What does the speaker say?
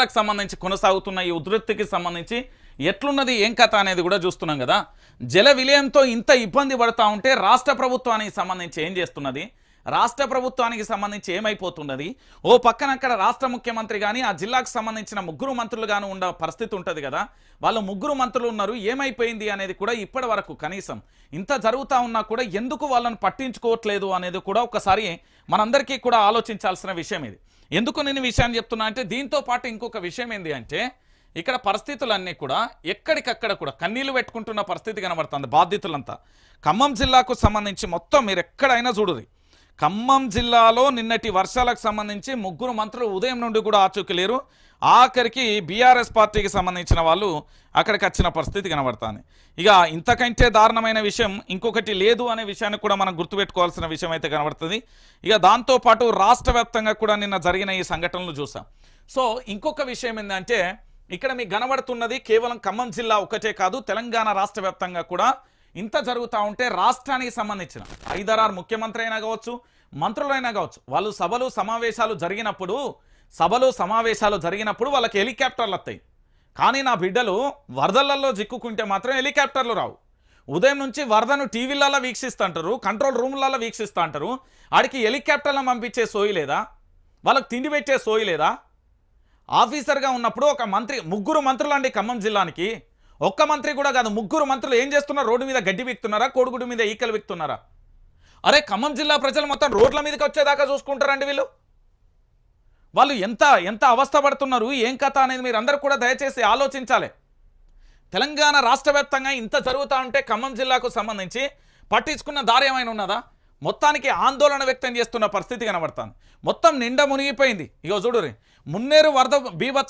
లకు సంబంధించి కొనసాగుతున్న ఈ ఉధృతికి సంబంధించి ఎట్లున్నది ఏం కథ అనేది కూడా చూస్తున్నాం కదా. జల విలయంతో ఇంత ఇబ్బంది పడతా ఉంటే రాష్ట్ర ప్రభుత్వానికి సంబంధించి ఏం చేస్తున్నది? రాష్ట్ర ప్రభుత్వానికి సంబంధించి ఏమైపోతున్నది? ఓ పక్కన అక్కడ రాష్ట్ర ముఖ్యమంత్రి కానీ ఆ జిల్లాకు సంబంధించిన ముగ్గురు మంత్రులు గాను ఉండే పరిస్థితి ఉంటుంది కదా? వాళ్ళు ముగ్గురు మంత్రులు ఉన్నారు ఏమైపోయింది అనేది కూడా ఇప్పటి వరకు కనీసం ఇంత జరుగుతూ ఉన్నా కూడా ఎందుకు వాళ్ళని పట్టించుకోవట్లేదు అనేది కూడా ఒకసారి మనందరికీ కూడా ఆలోచించాల్సిన విషయం ఇది. ఎందుకు నేను విషయాన్ని చెప్తున్నా అంటే దీంతో పాటు ఇంకొక విషయం ఏంటి అంటే ఇక్కడ పరిస్థితులన్నీ కూడా ఎక్కడికక్కడ కూడా కన్నీళ్ళు పెట్టుకుంటున్న పరిస్థితి కనబడుతుంది బాధితులంతా. ఖమ్మం జిల్లాకు సంబంధించి మొత్తం మీరు ఎక్కడైనా చూడరు ఖమ్మం జిల్లాలో నిన్నటి వర్షాలకు సంబంధించి ముగ్గురు మంత్రులు ఉదయం నుండి కూడా ఆచూకలేరు. ఆఖరికి బీఆర్ఎస్ పార్టీకి సంబంధించిన వాళ్ళు అక్కడికి వచ్చిన పరిస్థితి కనబడుతుంది. ఇక ఇంతకంటే దారుణమైన విషయం ఇంకొకటి లేదు అనే విషయాన్ని కూడా మనం గుర్తుపెట్టుకోవాల్సిన విషయం అయితే కనబడుతుంది. ఇక దాంతోపాటు రాష్ట్ర వ్యాప్తంగా కూడా నిన్న జరిగిన ఈ సంఘటనలు చూసాం. సో ఇంకొక విషయం ఏంటంటే ఇక్కడ మీకు కనబడుతున్నది కేవలం ఖమ్మం జిల్లా ఒకటే కాదు తెలంగాణ రాష్ట్ర వ్యాప్తంగా కూడా ఇంత జరుగుతూ ఉంటే రాష్ట్రానికి సంబంధించిన ఐదరారు ముఖ్యమంత్రి అయినా కావచ్చు మంత్రులైనా కావచ్చు వాళ్ళు సభలు సమావేశాలు జరిగినప్పుడు సభలు సమావేశాలు జరిగినప్పుడు వాళ్ళకి హెలికాప్టర్లు వస్తాయి. కానీ నా బిడ్డలు వరదలలో చిక్కుకుంటే మాత్రం హెలికాప్టర్లు రావు. ఉదయం నుంచి వరదను టీవీలలో వీక్షిస్తుంటారు కంట్రోల్ రూమ్లలో వీక్షిస్తూ అంటారు ఆడికి హెలికాప్టర్లను పంపించే సోయి లేదా? వాళ్ళకి తిండి పెట్టే సోయి లేదా? ఆఫీసర్గా ఉన్నప్పుడు ఒక మంత్రి ముగ్గురు మంత్రులు అండి ఖమ్మం జిల్లానికి. ఒక్క మంత్రి కూడా కాదు ముగ్గురు మంత్రులు ఏం చేస్తున్నారు? రోడ్డు మీద గడ్డి విక్తున్నారా? కోడిగుడ్డు మీద ఈకలు విక్తున్నారా? అరే ఖమ్మం జిల్లా ప్రజలు మొత్తం రోడ్ల మీదకి వచ్చేదాకా చూసుకుంటారండి వీళ్ళు. వాళ్ళు ఎంత ఎంత అవస్థ పడుతున్నారు? ఏం కథ అనేది మీరు అందరూ కూడా దయచేసి ఆలోచించాలి. తెలంగాణ రాష్ట్ర వ్యాప్తంగా ఇంత జరుగుతూ ఉంటే ఖమ్మం జిల్లాకు సంబంధించి పట్టించుకున్న దారి ఏమైనా ఉన్నదా? మొత్తానికి ఆందోళన వ్యక్తం చేస్తున్న పరిస్థితి కనబడుతుంది. మొత్తం నిండా మునిగిపోయింది. ఇగో చూడు మున్నేరు వరద బీభత్స